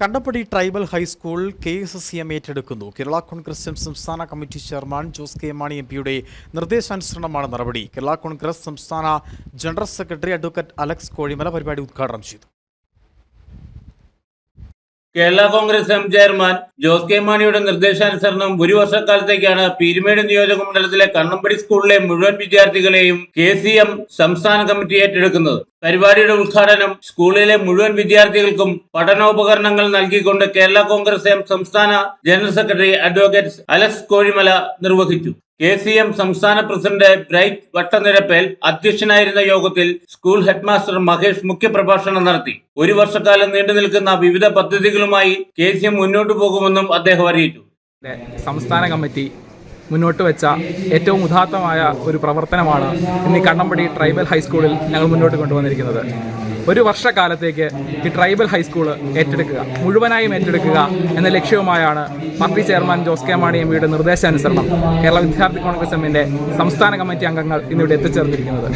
Kandappadi tribal high school K S S C M ഏറ്റെടുക്കുന്നു. Kerala Congress M സംസ്ഥാന committee chairman Jose K Mani M പിയുടെ നിർദ്ദേശാനുസരണമാണ് നടപടി. കേരള കോൺഗ്രസ് സംസ്ഥാന general secretary advocate Alex Kozhimala പരിപാടി ഉദ്ഘാടനം ചെയ്തു. Kerala Congress M chairman Jose K മാണിയുടെ നിർദ്ദേശാനുസരണം ഒരു വർഷക്കാലത്തേക്കാണ് പീരുമേട് നിയോജക മണ്ഡലത്തിലെ കണ്ണമ്പടി സ്കൂളിലെ മുഴുവൻ വിദ്യാർത്ഥികളെയും കെ സി എം സംസ്ഥാന കമ്മിറ്റി ഏറ്റെടുക്കുന്നത്. പരിപാടിയുടെ ഉദ്ഘാടനം സ്കൂളിലെ മുഴുവൻ വിദ്യാർത്ഥികൾക്കും പഠനോപകരണങ്ങൾ നൽകിക്കൊണ്ട് കേരള കോൺഗ്രസ് എം സംസ്ഥാന general secretary advocate Alex Kozhimala നിർവഹിച്ചു. കെ സി എം സംസ്ഥാന പ്രസിഡന്റ് ബ്രൈറ്റ് വട്ടനിരപ്പേൽ അധ്യക്ഷനായിരുന്ന യോഗത്തിൽ സ്കൂൾ ഹെഡ്മാസ്റ്റർ മഹേഷ് മുഖ്യപ്രഭാഷണം നടത്തി. ഒരു വർഷക്കാലം നീണ്ടു നിൽക്കുന്ന വിവിധ പദ്ധതികളുമായി കെ സി എം മുന്നോട്ടു അദ്ദേഹം അറിയിച്ചു. സംസ്ഥാന കമ്മിറ്റി മുന്നോട്ട് വെച്ച ഏറ്റവും ഉദാത്തമായ ഒരു പ്രവർത്തനമാണ് ഇന്ന് കണ്ണമ്പടി ട്രൈബൽ ഹൈസ്കൂളിൽ ഞങ്ങൾ മുന്നോട്ട് കൊണ്ടുവന്നിരിക്കുന്നത്. ഒരു വർഷക്കാലത്തേക്ക് ഈ ട്രൈബൽ ഹൈസ്കൂൾ ഏറ്റെടുക്കുക. മുഴുവനായും ഏറ്റെടുക്കുക എന്ന ലക്ഷ്യവുമായാണ് party chairman Jose K Mani M പിയുടെ നിർദ്ദേശാനുസരണം. കേരള വിദ്യാർത്ഥി കോൺഗ്രസ് എമ്മിന്റെ സംസ്ഥാന കമ്മിറ്റി അംഗങ്ങൾ ഇന്നിവിടെ എത്തിച്ചേർന്നിരിക്കുന്നത്.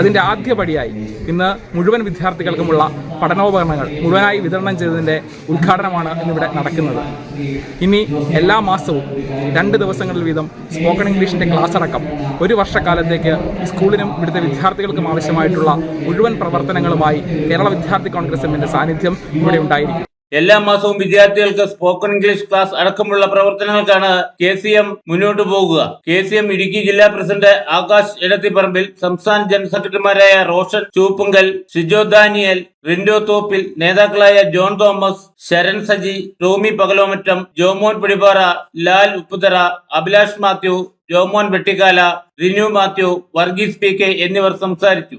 അതിന്റെ ആദ്യപടിയായി ഇന്ന് മുഴുവൻ വിദ്യാർത്ഥികൾക്കുമുള്ള പഠനോപകരണങ്ങൾ മുഴുവനായി വിതരണം ചെയ്തതിന്റെ ഉദ്ഘാടനമാണ് ഇന്നിവിടെ നടക്കുന്നത്. ഇനി എല്ലാ മാസവും രണ്ട് ദിവസങ്ങളിൽ വീതം സ്പോക്കൺ ഇംഗ്ലീഷിന്റെ ക്ലാസ് അടക്കം ഒരു വർഷക്കാലത്തേക്ക് സ്കൂളിനും ഇവിടുത്തെ വിദ്യാർത്ഥികൾക്കും ആവശ്യമായിട്ടുള്ള മുഴുവൻ പ്രവർത്തനങ്ങളുമായി കേരള വിദ്യാർത്ഥി കോൺഗ്രസ് എമ്മിന്റെ സാന്നിധ്യം ഇവിടെ ഉണ്ടായിരിക്കും. എല്ലാ മാസവും വിദ്യാർത്ഥികൾക്ക് സ്പോക്കൺ ഇംഗ്ലീഷ് ക്ലാസ് അടക്കമുള്ള പ്രവർത്തനങ്ങൾക്കാണ് കെ സി എം മുന്നോട്ടു പോകുക. കെ സി എം ഇടുക്കി ജില്ലാ പ്രസിഡന്റ് ആകാശ് എടത്തിപ്പറമ്പിൽ സംസ്ഥാന ജനറൽ സെക്രട്ടറിമാരായ റോഷൻ ചൂപ്പുങ്കൽ ഷിജോ ദാനിയൽ റിൻഡോ തോപ്പിൽ നേതാക്കളായ John Thomas Saran Saji Tomy Pakalomattam Jomon Pidipara Lal Upputhara Abhilash Mathew Jomon Vettikkala Rinu Mathew Varghese P K എന്നിവർ സംസാരിച്ചു.